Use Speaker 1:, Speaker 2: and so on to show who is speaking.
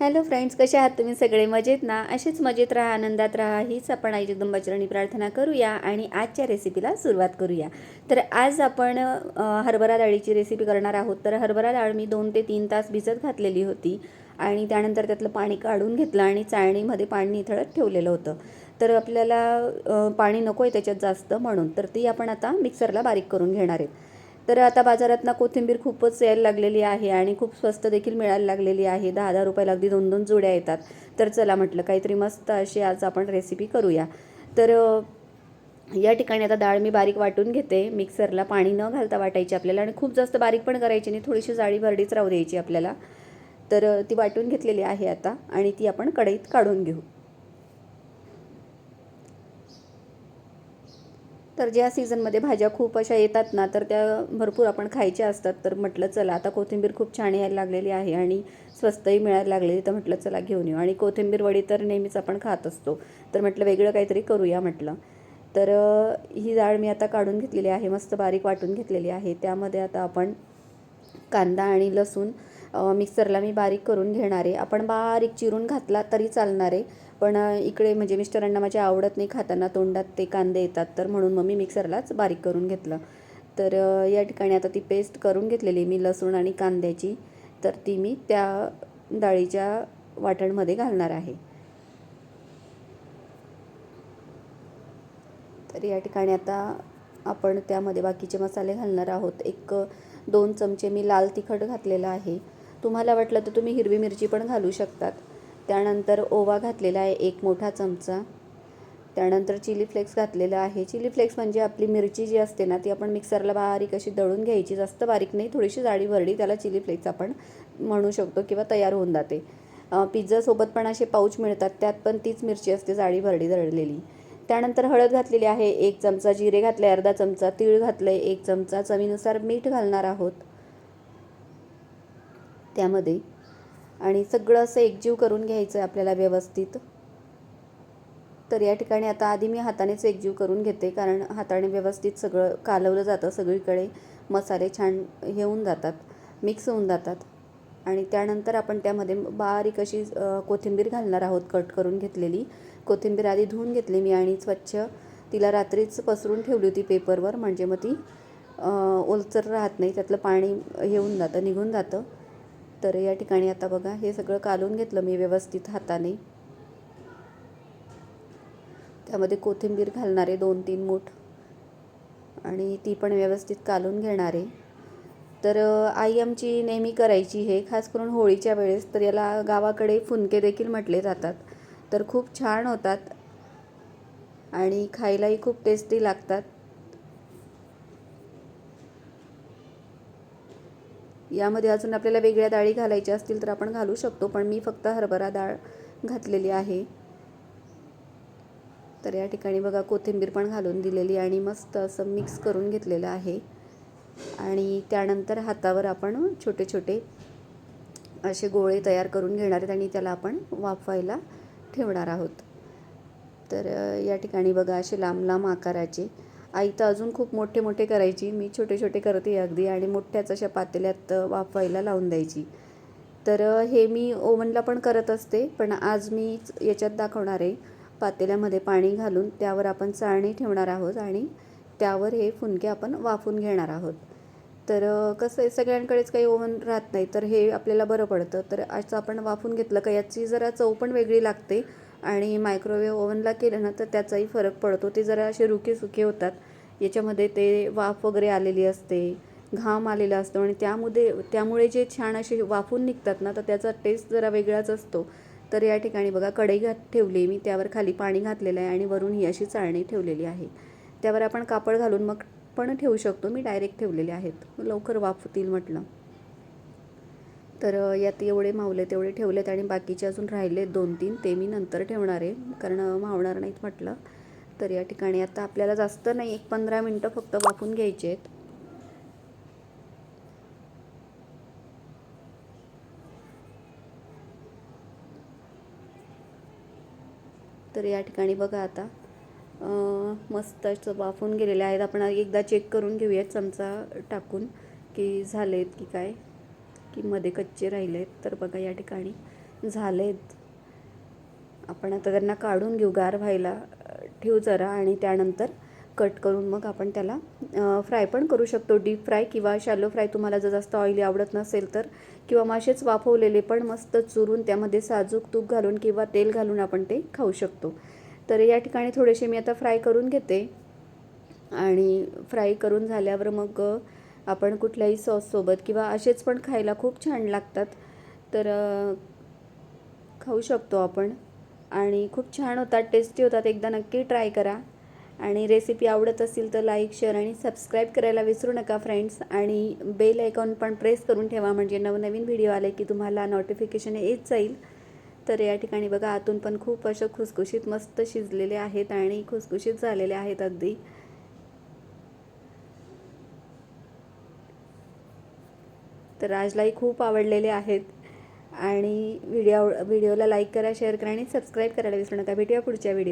Speaker 1: Hello friends कसे आहात तुम्ही? सगळे मजेत ना? असेच मजेत राहा आनंदात राहा हीच आपण आई जगदंबाचरणी प्रार्थना करूया आणि आजच्या रेसिपीला सुरुवात करूया. तर आज आपण हरभरा डाळीची रेसिपी करणार आहोत. तर हरभरा डाळ मी दोन ते तीन तास भिजत घातलेली होती आणि त्यानंतर त्यातलं पाणी काढून घेतलं आणि चाळणीमध्ये पाणी निथळत ठेवलेलं होतं. तर आपल्याला पाणी नको आहे त्याच्यात जास्त म्हणून. तर ती आपण आता मिक्सरला बारीक करून घेणार आहेत. तर आता बाजारात ना कोथिंबीर खूपच यायला लागलेली आहे आणि खूप स्वस्त देखील मिळायला लागलेली आहे. दहा दहा रुपयाला अगदी दोन दोन जोड्या येतात. तर चला म्हटलं काहीतरी मस्त अशी आज आपण रेसिपी करूया. तर या ठिकाणी आता डाळ मी बारीक वाटून घेते. मिक्सरला पाणी न घालता वाटायची आपल्याला आणि खूप जास्त बारीक पण करायची नाही. थोडीशी जाळी भरडीच राहू द्यायची आपल्याला. तर ती वाटून घेतलेली आहे आता आणि ती आपण कढईत काढून घेऊ. तर ज्या सीझनमध्ये भाज्या खूप अशा येतात ना तर त्या भरपूर आपण खायच्या असतात. तर म्हटलं चला आता कोथिंबीर खूप छान यायला लागलेली आहे आणि स्वस्तही मिळायला लागलेली. तर म्हटलं चला घेऊन येऊ. आणि कोथिंबीर वडी तर नेहमीच आपण खात असतो. तर म्हटलं वेगळं काहीतरी करूया म्हटलं. तर ही डाळ मी आता काढून घेतलेली आहे मस्त बारीक वाटून घेतलेली आहे. त्यामध्ये आता आपण कांदा आणि लसूण मिक्सरला मी बारीक करून घेणार आहे. आपण बारीक चिरून घातला तरी चालणार आहे. पण इकडे म्हणजे मिस्टरांना माझ्या आवडत नाही खाताना तोंडात ते कांदे येतात. तर म्हणून मग मी मिक्सरलाच बारीक करून घेतलं. तर या ठिकाणी आता ती पेस्ट करून घेतलेली मी लसूण आणि कांद्याची. तर ती मी त्या डाळीच्या वाटणमध्ये घालणार आहे. तर या ठिकाणी आता आपण त्यामध्ये बाकीचे मसाले घालणार आहोत. एक दोन चमचे मी लाल तिखट घातलेलं आहे. तुम्हाला वाटलं तर तुम्ही हिरवी मिरची पण घालू शकतात. त्यानंतर ओवा घातलेला आहे एक मोठा चमचा. त्यानंतर चिली फ्लेक्स घातलेलं आहे. चिली फ्लेक्स म्हणजे आपली मिरची जी असते ना ती आपण मिक्सरला बारीक अशी दळून घ्यायची. जास्त बारीक नाही थोडीशी जाडी भरडी त्याला चिली फ्लेक्स आपण म्हणू शकतो किंवा तयार होऊन जाते. पिझ्झासोबत पण असे पाऊच मिळतात त्यात पण तीच मिरची असते जाडी भरडी दळलेली. त्यानंतर हळद घातलेली आहे एक चमचा. जिरे घातले अर्धा चमचा. तीळ घातलं आहे एक चमचा. चवीनुसार मीठ घालणार आहोत. त्यामध्ये. आणि सगळं असं एकजीव करून घ्यायचं आहे आपल्याला व्यवस्थित. तर या ठिकाणी आता आधी मी हातानेच एकजीव करून घेते कारण हाताने व्यवस्थित सगळं कालवलं जातं सगळीकडे. मसाले छान हे होऊन जातात मिक्स होऊन जातात. आणि त्यानंतर आपण त्यामध्ये बारीक अशी कोथिंबीर घालणार आहोत कट करून घेतलेली. कोथिंबीर आधी धुवून घेतली मी आणि स्वच्छ. तिला रात्रीच पसरून ठेवली होती पेपरवर म्हणजे मग ती ओलचर ओलसर राहत नाही त्यातलं पाणी हे होऊन जातं निघून जातं. तर या ठिकाणी आता बघा हे सगळं कालून घेतलं मी व्यवस्थित हाताने. त्यामध्ये कोथिंबीर घालणारे दोन तीन मूठ. आणि ती पण व्यवस्थित कालून घेणारे तर आई आमची नेहमी करायची हे खास करून होळीच्या वेळेस तर याला गावाकडे फुनके देखील म्हटले जातात. तर खूप छान होतात. आणि खायलाही खूप टेस्टी लागतात. यामध्ये अजून आपल्याला वेगळ्या डाळी घालायच्या असतील तर आपण घालू शकतो पण मी फक्त हरभरा डाळ घातलेली आहे. तर या ठिकाणी बघा कोथिंबीर पण घालून दिलेली आणि मस्त असं मिक्स करून घेतलेलं आहे. आणि त्यानंतर हातावर आपण छोटे छोटे असे गोळे तयार करून घेणार आहेत आणि त्याला आपण वाफवायला ठेवणार आहोत. तर या ठिकाणी बघा असे लांब लांब आकाराचे आई तर अजून खूप मोठे मोठे करायची. मी छोटे छोटे करते अगदी आणि मोठ्याच अशा पातेल्यात वाफवायला लावून द्यायची. तर हे मी ओव्हनला पण करत असते पण आज मी याच्यात दाखवणार आहे. पातेल्यामध्ये पाणी घालून त्यावर आपण चाळणी ठेवणार आहोत आणि त्यावर हे फुनके आपण वाफून घेणार आहोत. तर कसं आहे सगळ्यांकडेच काही ओव्हन राहत नाही तर हे आपल्याला बरं पडतं. तर असं आपण वाफून घेतलं का याची जरा चव पण वेगळी लागते. आणि मायक्रोवेव्ह ओव्हनला केलं ना तर त्याचाही फरक पडतो. ते जरा असे रुके सुके होतात. याच्यामध्ये ते वाफ वगैरे आलेली असते घाम आलेला असतो आणि त्यामध्ये त्यामुळे जे छान असे वाफून निघतात ना तर त्याचा टेस्ट जरा वेगळाच असतो. तर या ठिकाणी बघा कढई घात ठेवली मी त्यावर खाली पाणी घातलेलं आहे आणि वरून ही अशी चाळणी ठेवलेली आहे. त्यावर आपण कापड घालून मग पण ठेवू शकतो. मी डायरेक्ट ठेवलेले आहेत. लवकर वाफतील म्हटलं. तर यात एवढे मावले तेवढे ठेवलेत आणि बाकीचे अजून राहिले दोन तीन ते मी नंतर ठेवणार आहे. कारण मावणार नाहीत म्हटलं. तर या ठिकाणी आता आपल्याला जास्त नाही एक पंधरा मिनटं फक्त वाफून घ्यायचे आहेत. तर या ठिकाणी बघा आता मस्त असं वाफून गेलेले आहेत. आपण एकदा चेक करून घेऊयात चमचा टाकून की झालेत की काय. की मध्ये कच्चे राहिले आहेत. तर बघा या ठिकाणी झालेत. आपण आता त्यांना काढून घेऊ गार व्हायला. ठेवू जरा आणि त्यानंतर कट करून मग आपण त्याला फ्राय पण करू शकतो. डीप फ्राय किंवा शॅलो फ्राय तुम्हाला जर जास्त ऑइली आवडत नसेल तर. किंवा मासेच वाफवलेले पण मस्त चुरून त्यामध्ये साजूक तूप घालून किंवा तेल घालून आपण ते खाऊ शकतो. तर या ठिकाणी थोडेसे मी आता फ्राय करून घेते. आणि फ्राय करून झाल्यावर मग आपण कुठल्याही सॉससोबत किंवा असेच पण खायला खूप छान लागतात तर खाऊ शकतो आपण. आणि खूप छान होतात टेस्टी होतात. एकदा नक्की ट्राय करा. आणि रेसिपी आवडत असेल तर लाईक शेअर आणि सबस्क्राईब करायला विसरू नका फ्रेंड्स आणि बेल आयकॉन पण प्रेस करून ठेवा म्हणजे नवनवीन व्हिडिओ आले की तुम्हाला नोटिफिकेशन येत जाईल. तर या ठिकाणी बघा आतून पण खूप असं खुसखुशीत मस्त शिजलेले आहेत आणि खुसखुशीत झालेले आहेत अगदी. तर राजलाही खूप आवडलेले आहेत. आणि व्हिडिओ व्हिडिओला लाईक करा शेअर करा आणि सबस्क्राईब करायला विसरू नका. भेटूया पुढच्या व्हिडिओ